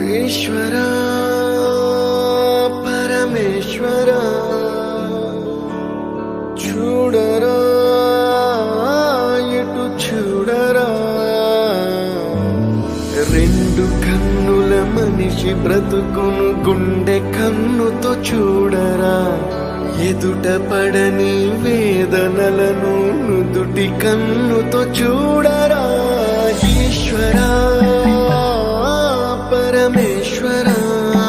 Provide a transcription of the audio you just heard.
ఈశ్వర పరమేశ్వర చూడరా ఎటు చూడరా. రెండు కన్నుల మనిషి బ్రతుకును గుండె కన్నుతో చూడరా. ఎదుట పడని వేదనలను నుదుటి కన్నుతో చూడరా. shredder.